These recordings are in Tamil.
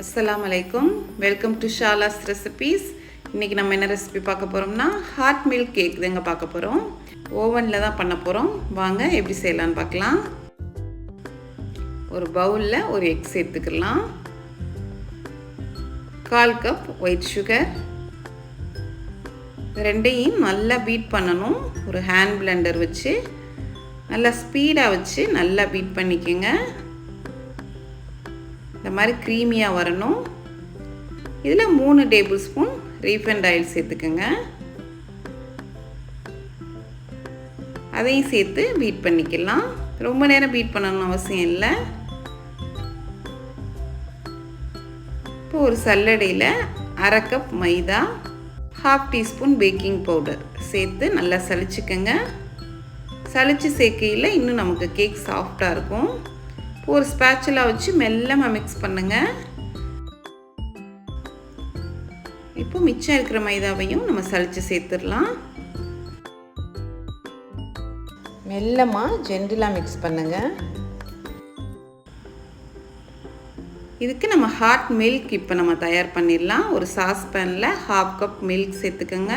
அஸ்லாம் அலைக்கும். வெல்கம் டு ஷாலாஸ் ரெசிபீஸ் இன்றைக்கி நம்ம என்ன ரெசிபி பார்க்க போகிறோம்னா ஹாட் மில்க் கேக் தாங்க பார்க்க போகிறோம் ஓவனில் தான் பண்ண போகிறோம் வாங்க எப்படி செய்யலான்னு பார்க்கலாம். ஒரு பவுலில் ஒரு எக் சேர்த்துக்கலாம். கால் கப் ஒயிட் சுகர் ரெண்டையும் நல்லா பீட் பண்ணணும். ஒரு ஹேண்ட் பிளெண்டர் வச்சு நல்லா ஸ்பீடாக வச்சு நல்லா பீட் பண்ணிக்கோங்க. இந்த மாதிரி க்ரீமியாக வரணும். இதில் மூணு டேபிள் ஸ்பூன் ரீஃபண்ட் ஆயில் சேர்த்துக்கோங்க. அதையும் சேர்த்து பீட் பண்ணிக்கலாம். ரொம்ப நேரம் பீட் பண்ணணும்னு அவசியம் இல்லை. இப்போ ஒரு சல்லடையில் அரை cup maida half teaspoon baking powder சேர்த்து நல்லா சளிச்சுக்கோங்க. சளிச்சு சேர்க்கையில் இன்னும் நமக்கு கேக் சாஃப்டாக இருக்கும். ஒரு ஸ்பேச்சுலாக வச்சு மெல்லமாக மிக்ஸ் பண்ணுங்கள் இப்போ மிச்சம் இருக்கிற மைதாவையும் நம்ம சளிச்சு சேர்த்துடலாம். மெல்லமாக ஜென்டிலாக மிக்ஸ் பண்ணுங்கள் இதுக்கு நம்ம ஹாட் மில்க் இப்போ நம்ம தயார் பண்ணிடலாம். ஒரு சாஸ்பேனில் ஹாஃப் கப் மில்க் சேர்த்துக்கோங்க.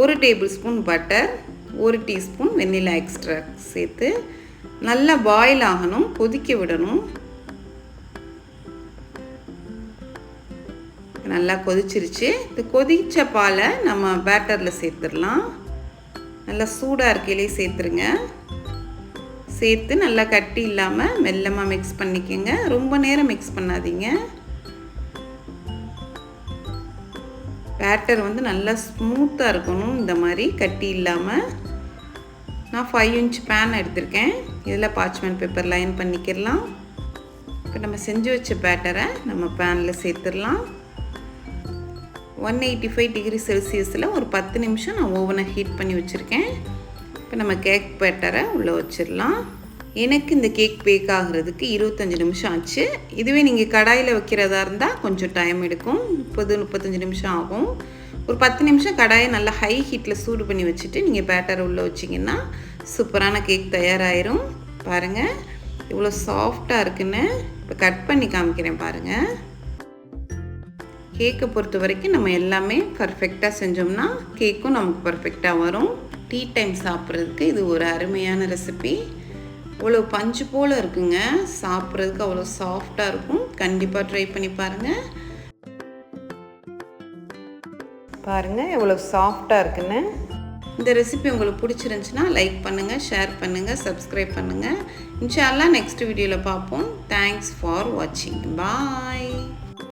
ஒரு டேபிள் ஸ்பூன் பட்டர் ஒரு டீஸ்பூன் வெண்ணிலா எக்ஸ்ட்ரா சேர்த்து நல்லா பாயில் ஆகணும் கொதிக்க விடணும். நல்லா கொதிச்சிருச்சு. இந்த கொதிச்ச பாலை நம்ம பேட்டரில் சேர்த்துடலாம். நல்லா சூடாக இருக்கையிலே சேர்த்துருங்க. சேர்த்து நல்லா கட்டி இல்லாமல் மெல்லமாக மிக்ஸ் பண்ணிக்கோங்க. ரொம்ப நேரம் மிக்ஸ் பண்ணாதீங்க. பேட்டர் வந்து நல்லா ஸ்மூத்தாக இருக்கணும். இந்த மாதிரி கட்டி இல்லாமல் நான் ஃபைவ் இன்ச் பேன் எடுத்திருக்கேன். இதில் பார்ச்மெண்ட் பேப்பர் லைன் பண்ணிக்கிடலாம். இப்போ நம்ம செஞ்சு வச்ச பேட்டரை நம்ம பேனில் சேர்த்துடலாம். ஒன் எயிட்டி ஃபைவ் டிகிரி செல்சியஸில் ஒரு பத்து நிமிஷம் நான் ஓவனை ஹீட் பண்ணி வச்சுருக்கேன். இப்போ நம்ம கேக் பேட்டரை உள்ளே வச்சிடலாம். எனக்கு இந்த கேக் பேக் ஆகிறதுக்கு இருபத்தஞ்சி நிமிஷம் ஆச்சு. இதுவே நீங்கள் கடாயில் வைக்கிறதா இருந்தால் கொஞ்சம் டைம் எடுக்கும். முப்பது முப்பத்தஞ்சு நிமிஷம் ஆகும். ஒரு பத்து நிமிஷம் கடாயை நல்லா ஹை ஹீட்டில் சூடு பண்ணி வச்சுட்டு நீங்கள் பேட்டர் உள்ளே வச்சிங்கன்னா சூப்பரான கேக் தயாராகிரும் பாருங்கள் இவ்வளோ சாஃப்டாக இருக்குன்னு. இப்போ கட் பண்ணி காமிக்கிறேன் பாருங்கள் கேக்கை பொறுத்த வரைக்கும் நம்ம எல்லாமே பர்ஃபெக்டாக செஞ்சோம்னா கேக்கும் நமக்கு பர்ஃபெக்டாக வரும். டீ டைம் சாப்பிட்றதுக்கு இது ஒரு அருமையான ரெசிபி இவ்வளோ பஞ்சு போல் இருக்குங்க. சாப்பிட்றதுக்கு அவ்வளோ சாஃப்டாக இருக்கும். கண்டிப்பாக ட்ரை பண்ணி பாருங்கள் பாருங்கள் எவ்வளோ சாஃப்டாக இருக்குன்னு. இந்த ரெசிபி உங்களுக்கு பிடிச்சிருந்துச்சுன்னா லைக் பண்ணுங்கள் ஷேர் பண்ணுங்கள் சப்ஸ்கிரைப் பண்ணுங்கள் இன்ஷால்லாம் நெக்ஸ்ட் வீடியோவில் பார்ப்போம். தேங்க்ஸ் ஃபார் வாட்சிங் பாய்